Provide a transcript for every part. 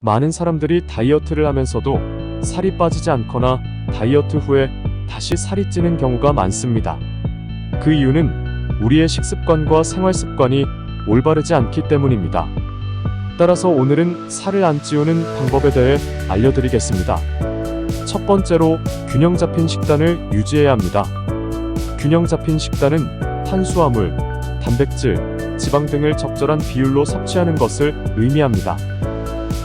많은 사람들이 다이어트를 하면서도 살이 빠지지 않거나 다이어트 후에 다시 살이 찌는 경우가 많습니다. 그 이유는 우리의 식습관과 생활 습관이 올바르지 않기 때문입니다. 따라서 오늘은 살을 안 찌우는 방법에 대해 알려드리겠습니다. 첫 번째로 균형 잡힌 식단을 유지해야 합니다. 균형 잡힌 식단은 탄수화물, 단백질, 지방 등을 적절한 비율로 섭취하는 것을 의미합니다.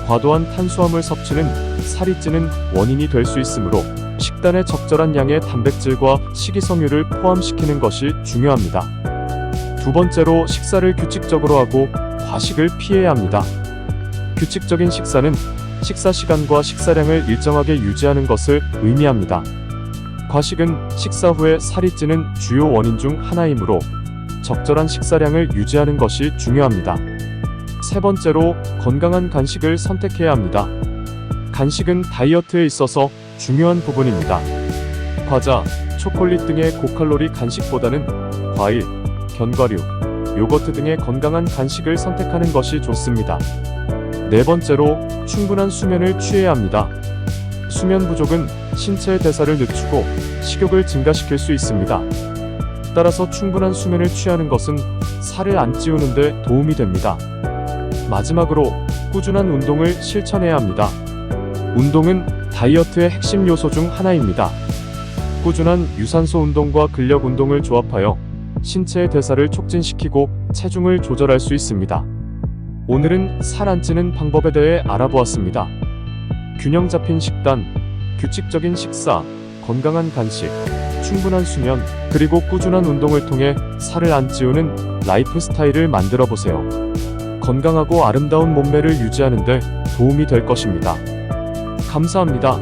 과도한 탄수화물 섭취는 살이 찌는 원인이 될 수 있으므로 식단에 적절한 양의 단백질과 식이섬유를 포함시키는 것이 중요합니다. 두 번째로 식사를 규칙적으로 하고 과식을 피해야 합니다. 규칙적인 식사는 식사 시간과 식사량을 일정하게 유지하는 것을 의미합니다. 과식은 식사 후에 살이 찌는 주요 원인 중 하나이므로 적절한 식사량을 유지하는 것이 중요합니다. 세 번째로 건강한 간식을 선택해야 합니다. 간식은 다이어트에 있어서 중요한 부분입니다. 과자, 초콜릿 등의 고칼로리 간식보다는 과일, 견과류, 요거트 등의 건강한 간식을 선택하는 것이 좋습니다. 네 번째로 충분한 수면을 취해야 합니다. 수면 부족은 신체의 대사를 늦추고 식욕을 증가시킬 수 있습니다. 따라서 충분한 수면을 취하는 것은 살을 안 찌우는데 도움이 됩니다. 마지막으로 꾸준한 운동을 실천해야 합니다. 운동은 다이어트의 핵심 요소 중 하나입니다. 꾸준한 유산소 운동과 근력 운동을 조합하여 신체의 대사를 촉진시키고 체중을 조절할 수 있습니다. 오늘은 살 안 찌는 방법에 대해 알아보았습니다. 균형 잡힌 식단, 규칙적인 식사, 건강한 간식, 충분한 수면, 그리고 꾸준한 운동을 통해 살을 안 찌우는 라이프 스타일을 만들어 보세요. 건강하고 아름다운 몸매를 유지하는 데 도움이 될 것입니다. 감사합니다.